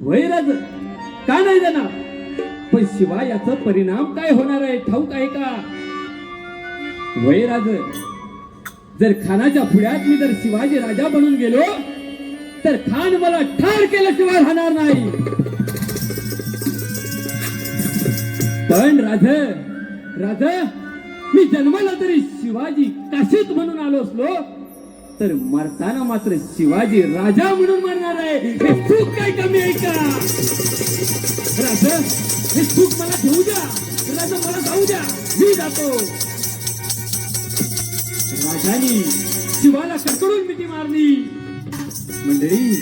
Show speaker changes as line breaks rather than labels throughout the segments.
वैराज. का नाही देणार? पण शिवाय याचा परिणाम काय होणार आहे? ठाऊक आहे का? वैराज जर खानाच्या पुढ्यात मी जर शिवाजी राजा बनून गेलो तर खान मला ठार केल्याशिवाय राहणार नाही. पण राज राज मी जन्माला तरी शिवाजी काशीत म्हणून आलो असलो तर मरताना मात्र शिवाजी राजा म्हणून मरणार आहे. हे चूक काय कमी आहे का? राजा हे चूक मला घेऊ द्या. राजा मला जाऊ द्या. मी जातो. राजानी शिवाला कडकडून मिठी मारली. मंडळी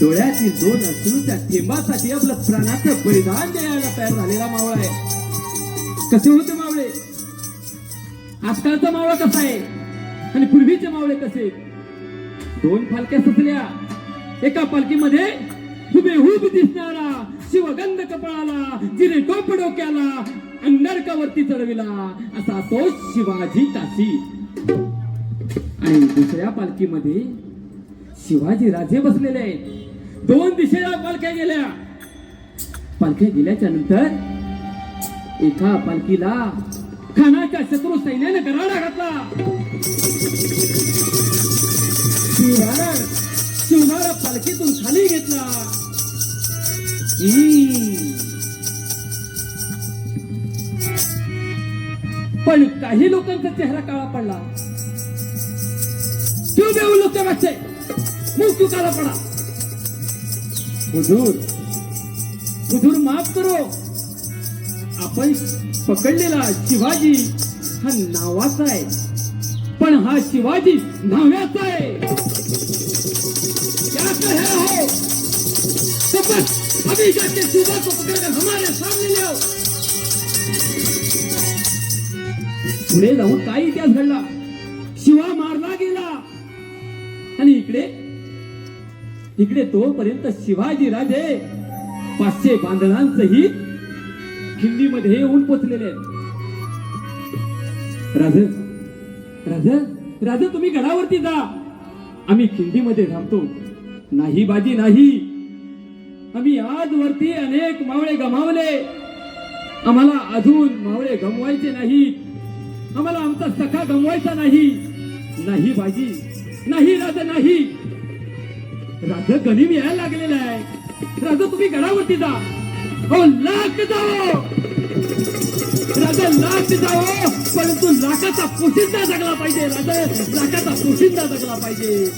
डोळ्यातील दोन असून त्या थेंबासाठी आपलं प्राणाचं बलिदान द्यायला तयार झालेला मावळा आहे. कसे होते मावळे? आजकालचा मावळा कसा आहे? आणि पूर्वीचे मावळे कसे? दोन पालख्या सुचल्या एका पालखीमध्ये हुबेहूब दिसणारा शिवगंध कपाळाला जिने टोप डोक्याला अंगारकावरती चढविला असा तो शिवाजी काशी आणि दुसऱ्या पालखीमध्ये शिवाजी राजे बसलेले आहेत. दोन दिशेला पालख्या गेल्या. पालख्या गेल्याच्यानंतर एका पालखीला खानाच्या शत्रू सैन्याने गराडा घातला. पण काही लोकांचा चेहरा काळा पडला. क्यों देऊ लोक लोग बच्चे मुंह क्यों काला पड़ा. हुजूर हुजूर माफ करो. आपण पकडलेला शिवाजी हा नावाचा आहे. पण हा शिवाजी नाव्याचा आहे. वापस अभी जाके सुबह को पकड़कर हमारे सामने ले आओ पुढे जाऊन काय इतिहास घडला. शिवा मारला गेला. आणि इकडे इकडे तोपर्यंत शिवाजी राजे पाचशे बांधणांसही खिंडीमध्ये येऊन पोचलेले राज राज राज तुम्ही गडावरती जा. आम्ही खिंडीमध्ये थांबतो. नाही बाजी नाही. आम्ही आजवरती अनेक मावळे गमावले. आम्हाला अजून मावळे गमवायचे नाही. आम्हाला आमचा सखा गमवायचा नाही. नाही बाजी नाही राजा नाही. राजा गनिम यायला लागलेला आहे. राजा तुम्ही गडावरती जा. हो लाख जाओ राजा लाख जाओ परंतु लाखाचा पोशिंदा जगला पाहिजे. राजा लाखाचा पोशिंदा जगला पाहिजे.